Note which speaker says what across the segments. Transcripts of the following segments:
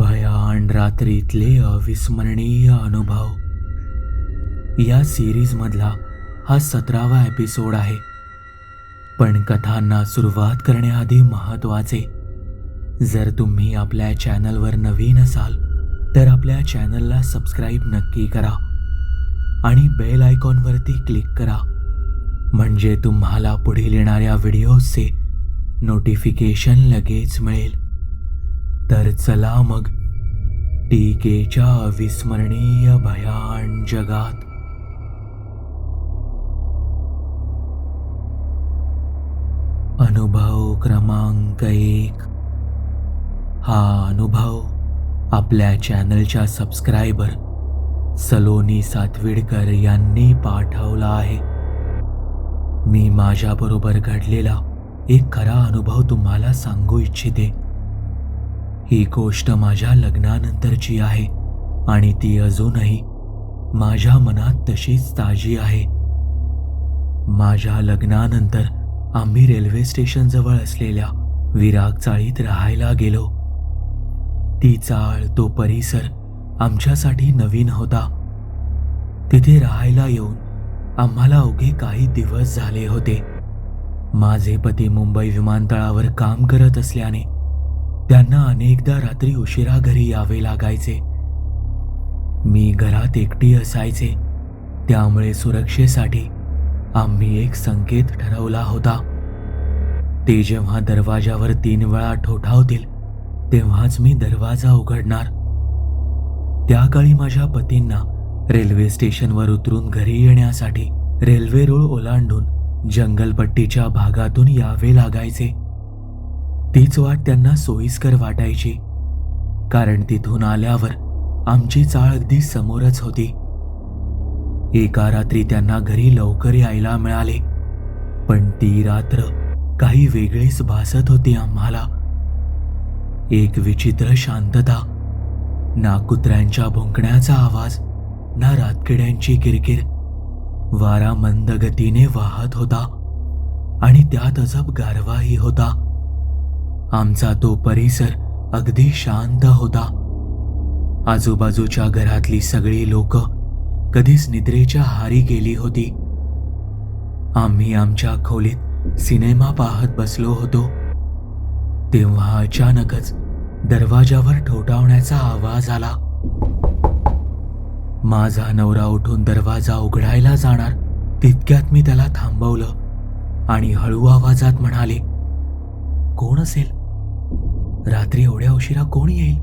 Speaker 1: भयान रात्रीतले अविस्मरणीय अनुभव. या सिरीजमधला हा सतरावा एपिसोड आहे. पण कथांना सुरुवात करण्याआधी महत्त्वाचे जर तुम्ही आपल्या चॅनलवर नवीन असाल तर आपल्या चॅनलला सबस्क्राईब नक्की करा आणि बेल आयकॉनवरती क्लिक करा. म्हणजे तुम्हाला पुढील येणाऱ्या व्हिडिओजचे नोटिफिकेशन लगेच मिळेल. तर चला मग. टीकेच्या अविस्मरणीय भयान जगात. अनुभव क्रमांक एक. हा अनुभव आपल्या चॅनलच्या सबस्क्रायबर सलोनी सातविडकर यांनी पाठवला आहे. मी माझ्याबरोबर घडलेला एक खरा अनुभव तुम्हाला सांगू इच्छिते. ही गोष्ट माझ्या लग्नानंतरची आहे आणि ती अजूनही माझ्या मनात तशीच ताजी आहे. माझ्या लग्नानंतर आम्ही रेल्वे स्टेशनजवळ असलेल्या विराग चाळीत राहायला गेलो. ती चाळ तो परिसर आमच्यासाठी नवीन होता. तिथे राहायला येऊन आम्हाला अवघे काही दिवस झाले होते. माझे पती मुंबई विमानतळावर काम करत असल्याने त्यांना अनेकदा रात्री उशिरा घरी यावे लागायचे. मी घरात एकटी असायचे. त्यामुळे सुरक्षेसाठी आम्ही एक संकेत ठरवला होता. ते जेव्हा दरवाजावर तीन वेळा ठोठावतील तेव्हाच मी दरवाजा उघडणार. त्या काळी माझ्या पतींना रेल्वे स्टेशनवर उतरून घरी येण्यासाठी रेल्वे रुळ ओलांडून जंगलपट्टीच्या भागातून यावे लागायचे. तीच वाट त्यांना सोयीस्कर वाटायची. कारण तिथून आल्यावर आमची चाळ अगदी समोरच होती. एका रात्री त्यांना घरी लवकर यायला मिळाले. पण ती रात्र काही वेगळीच भासत होती आम्हाला. एक विचित्र शांतता ना कुत्र्यांच्या भुंकण्याचा आवाज ना रातकिड्यांची किरकिर. वारा मंद गतीने वाहत होता आणि त्यात अजब गारवाही होता. आमचा तो परिसर अगदी शांत होता. आजूबाजूच्या घरातली सगळी लोक कधीच निद्रेच्या हारी गेली होती. आम्ही आमच्या खोलीत सिनेमा पाहत बसलो होतो. तेव्हा अचानकच दरवाजावर ठोठावण्याचा आवाज आला. माझा नवरा उठून दरवाजा उघडायला जाणार तितक्यात मी त्याला थांबवलं आणि हळू आवाजात म्हणाले कोण असेल? रात्री एवढ्या उशिरा कोण येईल?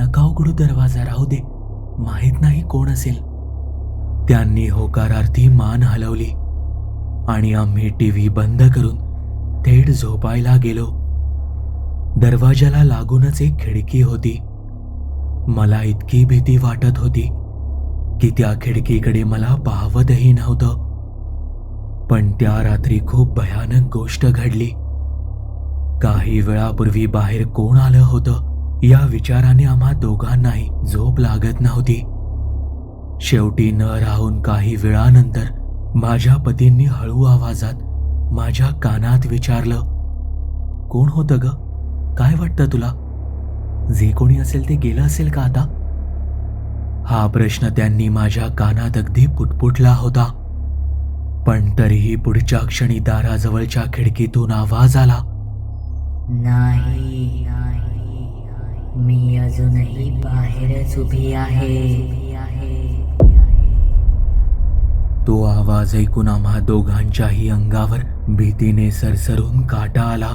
Speaker 1: नका उघडू दरवाजा राहू दे. माहीत नाही कोण असेल. त्यांनी होकारार्थी मान हलवली. आणि आम्ही टीव्ही बंद करून थेट झोपायला गेलो. दरवाजाला लागूनच एक खिडकी होती. मला इतकी भीती वाटत होती की त्या खिडकीकडे मला पाहवतही नव्हतं. पण त्या रात्री खूप भयानक गोष्ट घडली. काही वेळापूर्वी बाहेर कोण आलं होतं? या विचाराने आम्हा दोघांनाही झोप लागत नव्हती. शेवटी न राहून काही वेळानंतर माझ्या पतींनी हळू आवाजात माझ्या कानात विचारलं कोण होतं ग? काय वाटतं तुला? जे कोणी असेल ते गेलं असेल का आता? हा प्रश्न त्यांनी माझ्या कानात अगदी पुटपुटला होता. पण तरीही पुढच्या क्षणी दाराजवळच्या खिडकीतून आवाज आला
Speaker 2: नाही. मी अजूनही बाहेरच उभी आहे.
Speaker 1: तो आवाज ऐकून आम्हा दोघांच्याही अंगावर भीतीने सरसरून काटा आला.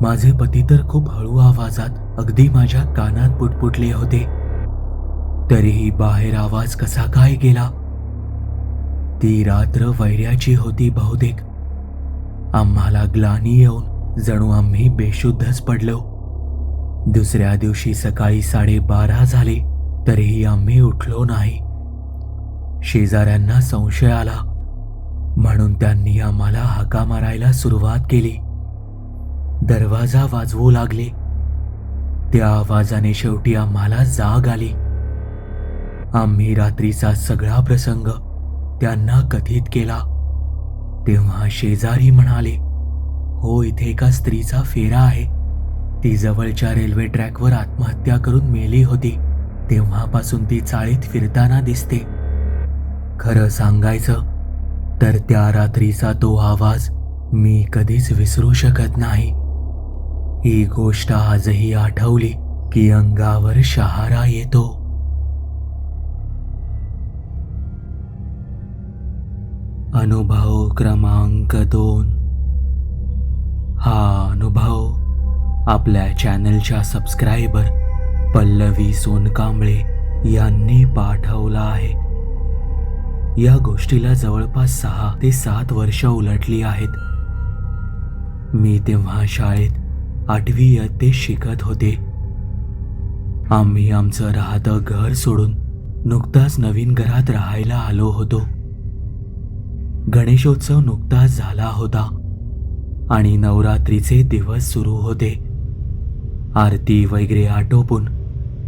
Speaker 1: माझे पती तर खूप हळू आवाजात अगदी माझ्या कानात पुटपुटले होते. तरीही बाहेर आवाज कसा काय गेला? ती रात्र वैर्याची होती बहुतेक. आम्हाला ग्लानी येऊन जणू आम्ही बेशुद्धच पडलो. दुसऱ्या दिवशी सकाळी साडेबारा झाले तरीही आम्ही उठलो नाही. शेजाऱ्यांना संशय आला. म्हणून त्यांनी आम्हाला हाका मारायला सुरुवात केली. दरवाजा वाजवू लागले. त्या आवाजाने शेवटी आम्हाला जाग आली. आम्ही रात्रीचा सगळा प्रसंग त्यांना कथित केला. तेव्हा शेजारी म्हणाले हो इथे एका स्त्रीचा फेरा आहे. ती जवळच्या रेल्वे ट्रॅकवर आत्महत्या करून मेली होती. तेव्हापासून ती चाळीत फिरताना दिसते. खरं सांगायचं तर त्या रात्रीचा तो आवाज मी कधीच विसरू शकत नाही. ही गोष्ट आजही आठवली की अंगावर शहारा येतो. अनुभव क्रमांक दोन. हा अनुभव आपल्या चॅनलच्या सबस्क्रायबर पल्लवी सोनकांबळे यांनी पाठवला आहे. या गोष्टीला जवळपास सहा ते सात वर्ष उलटली आहेत. मी तेव्हा शाळेत आठवी ते शिकत होते. आम्ही आमचं राहतं घर सोडून नुकताच नवीन घरात राहायला आलो होतो. गणेशोत्सव नुकताच झाला होता. आणि नवरात्रीचे दिवस सुरू होते. आरती वगैरे आटोपून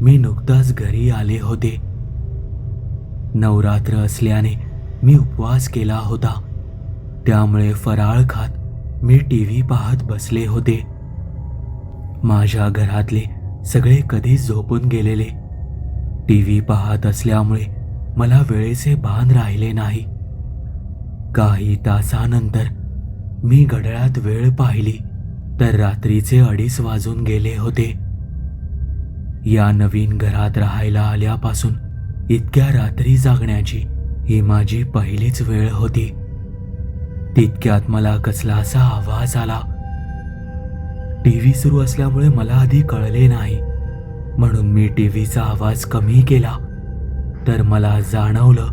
Speaker 1: मी नुकताच घरी आले होते. नवरात्र असल्याने मी उपवास केला होता. त्यामुळे फराळ खात मी टी व्ही पाहत बसले होते. माझ्या घरातले सगळे कधीच झोपून गेलेले. टी व्ही पाहत असल्यामुळे मला वेळेचे भान राहिले नाही. काही तासानंतर मी घड्याळात वेळ पाहिली तर रात्रीचे अडीच वाजून गेले होते. या नवीन घरात राहायला आल्यापासून इतक्या रात्री जागण्याची ही माझी पहिलीच वेळ होती. तितक्यात मला कसलासा आवाज आला. टीव्ही सुरू असल्यामुळे मला आधी कळले नाही. म्हणून मी टीव्हीचा आवाज कमी केला. तर मला जाणवलं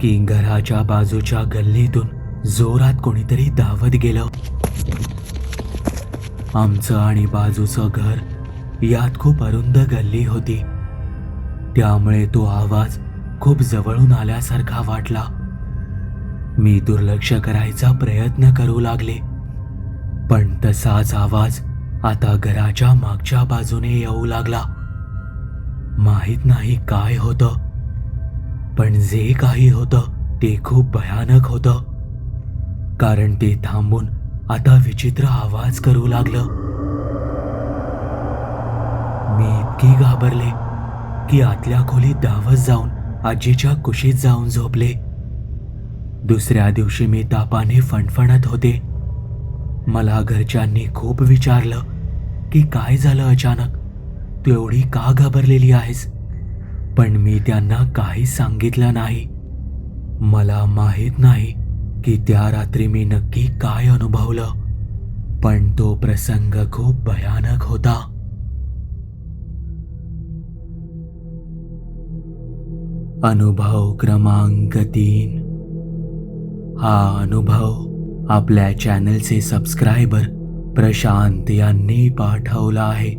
Speaker 1: की घराच्या बाजूच्या गल्लीतून जोरात कोणीतरी धावत गेलं. आमचं आणि बाजूचं घर यात खूप अरुंद गल्ली होती. त्यामुळे तो आवाज खूप जवळून आल्यासारखा वाटला. मी दुर्लक्ष करायचा प्रयत्न करू लागले. पण तसाच आवाज आता घराच्या मागच्या बाजूने येऊ लागला. माहीत नाही काय होतं पण जे काही होतं ते खूप भयानक होतं. कारण ते थांबून आता विचित्र आवाज करू लागलं. मी इतकी घाबरले की आतल्या खोलीत धावत जाऊन आजीच्या कुशीत जाऊन झोपले. दुसऱ्या दिवशी मी तापाने फणफणत होते. मला घरच्यांनी खूप विचारलं की काय झालं अचानक? तू एवढी का घाबरलेली आहेस? पण मी त्यांना काही सांगितलं नाही. मला माहीत नाही की त्या रात्री मी नक्की काय अनुभवलं. पण तो प्रसंग खूप भयानक होता. अनुभव क्रमांक तीन. हा अनुभव आपल्या चॅनलचे सबस्क्रायबर प्रशांत यांनी पाठवला आहे.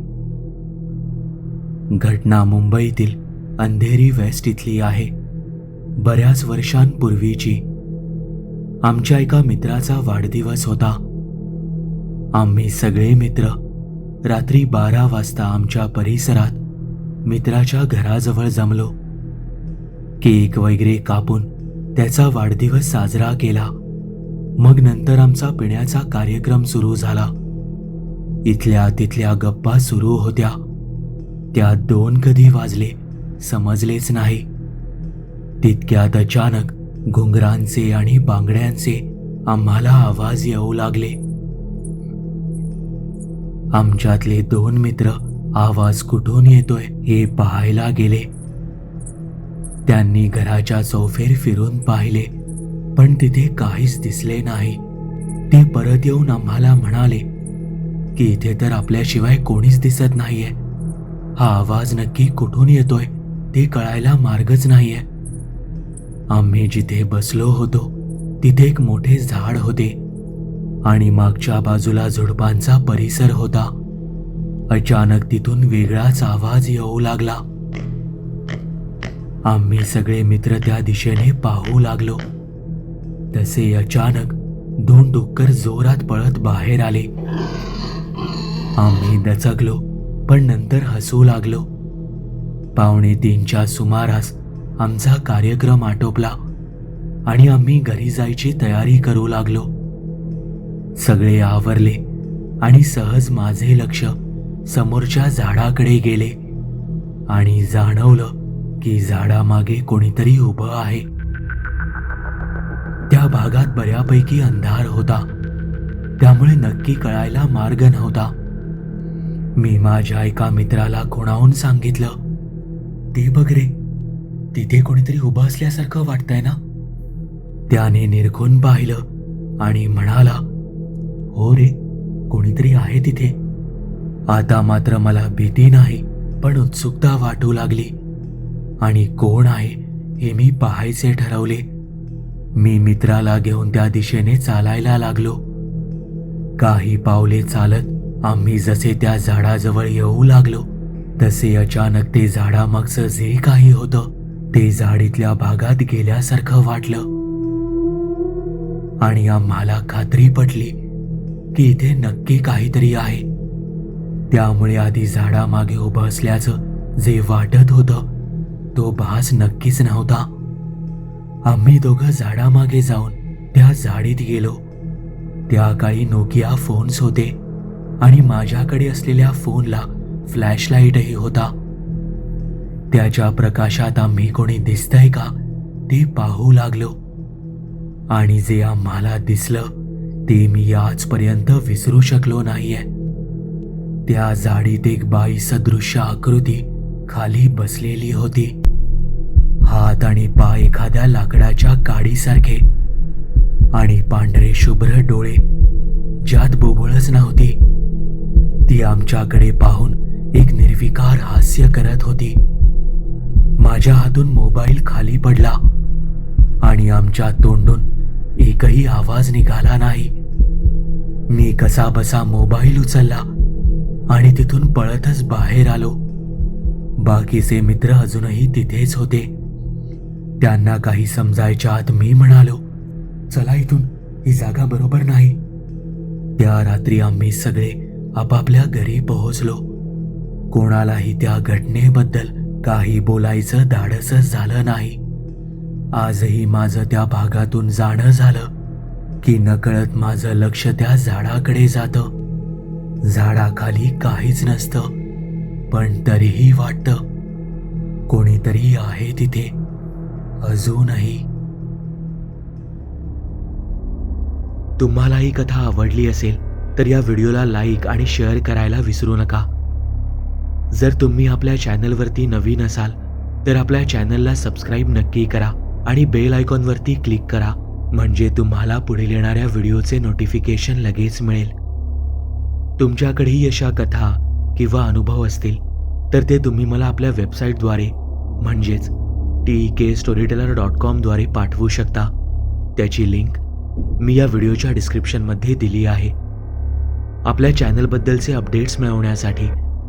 Speaker 1: घटना मुंबईतील अंधेरी वेस्ट इथली आहे. बऱ्याच वर्षांपूर्वीची आमच्या एका मित्राचा वाढदिवस होता. आम्ही सगळे मित्र रात्री बारा वाजता आमच्या परिसरात मित्राच्या घराजवळ जमलो. केक वगैरे कापून त्याचा वाढदिवस साजरा केला. मग नंतर आमचा पिण्याचा कार्यक्रम सुरू झाला. इथल्या तिथल्या गप्पा सुरू होत्या. त्या दोन कधी वाजले समजलेच नाही. तितक्यात अचानक घुंगरांचे आणि बांगड्यांचे आम्हाला आवाज येऊ लागले. आमच्यातले दोन मित्र आवाज कुठून येतोय हे पाहायला गेले. त्यांनी घराच्या चौफेर फिरून पाहिले पण तिथे काहीच दिसले नाही. ते परत येऊन आम्हाला म्हणाले की इथे तर आपल्याशिवाय कोणीच दिसत नाहीये. हा आवाज नक्की कुठून येतोय ते कळायला मार्गच नाहीये. आम्ही जिथे बसलो होतो तिथे एक मोठे झाड होते आणि मागच्या बाजूला झुडपांचा परिसर होता. अचानक तिथून वेगळाच आवाज येऊ लागला. आम्ही सगळे मित्र त्या दिशेने पाहू लागलो. तसे अचानक दोन डुक्कर जोरात पळत बाहेर आले. आम्ही दचकलो पण नंतर हसू लागलो. पावणे तीनच्या सुमारास आमचा कार्यक्रम आटोपला आणि आम्ही घरी जायची तयारी करू लागलो. सगळे आवरले आणि सहज माझे लक्ष समोरच्या झाडाकडे गेले आणि जाणवलं की झाडामागे कोणीतरी उभं आहे. त्या भागात बऱ्यापैकी अंधार होता. त्यामुळे नक्की कळायला मार्ग नव्हता. मी माझ्या एका मित्राला खुणावून सांगितलं ते बघ रे तिथे कोणीतरी उभं असल्यासारखं वाटतंय ना? त्याने निरखून पाहिलं आणि म्हणाला हो रे कोणीतरी आहे तिथे. आता मात्र मला भीती नाही पण उत्सुकता वाटू लागली. आणि कोण आहे हे मी पाहायचे ठरवले. मी मित्राला घेऊन त्या दिशेने चालायला लागलो. काही पावले चालत आम्ही जसे त्या झाडाजवळ येऊ लागलो तसे अचानक ते झाडामागचं जे काही होतं ते झाडीतल्या भागात गेल्यासारखं वाटलं. आणि आम्हाला खात्री पटली की इथे नक्की काहीतरी आहे. त्यामुळे आधी झाडामागे उभं असल्याचं जे वाटत होतं तो भास नक्कीच नव्हता. आम्ही दोघं झाडामागे जाऊन त्या झाडीत गेलो. त्या काळी नोकिया फोन्स होते आणि माझ्याकडे असलेल्या फोनला फ्लॅशलाईटही होता. त्याच्या प्रकाशात आम्ही कोणी दिसतंय का ते पाहू लागलो. आणि जे आम्हाला दिसलं ते मी आजपर्यंत विसरू शकलो नाहीये. त्या जाडीत एक बाई सदृश्य आकृती खाली बसलेली होती. हात आणि पाय एखाद्या लाकडाच्या काडीसारखे. आणि पांढरे शुभ्र डोळे ज्यात बोबळच नव्हती. ती आमच्याकडे पाहून एक निर्विकार हास्य करत होती. माझ्या हातून मोबाईल खाली पडला आणि आमच्या तोंडून एकही आवाज निघाला नाही. मी कसा बसा मोबाईल उचलला आणि तिथून पळतच बाहेर आलो. बाकीचे मित्र अजूनही तिथेच होते. त्यांना काही समजायच्या आत मी म्हणालो चला इथून ही जागा बरोबर नाही. त्या रात्री आम्ही सगळे आपापल्या घरी पोहोचलो. कोणालाही त्या घटनेबद्दल काही बोलायचं धाडसच झालं नाही. आजही माझं त्या भागातून जाणं झालं की नकळत माझं लक्ष त्या झाडाकडे जातं. झाडाखाली काहीच नसतं पण तरीही वाटतं. कोणीतरी आहे तिथे अजूनही. तुम्हाला ही कथा आवडली असेल तर या व्हिडिओला लाईक आणि शेअर करायला विसरू नका. जर तुम्ही आपल्या चॅनलवरती नवीन असाल तर आपल्या चॅनलला सबस्क्राईब नक्की करा आणि बेल आयकॉनवरती क्लिक करा म्हणजे तुम्हाला पुढील येणाऱ्या व्हिडिओचे नोटिफिकेशन लगेच मिळेल. तुमच्याकडेही अशा कथा किंवा अनुभव असतील तर ते तुम्ही मला आपल्या वेबसाईटद्वारे म्हणजेच T K story teller dot कॉमद्वारे पाठवू शकता. त्याची लिंक मी या व्हिडिओच्या डिस्क्रिप्शनमध्ये दिली आहे. आपल्या चॅनलबद्दलचे अपडेट्स मिळवण्यासाठी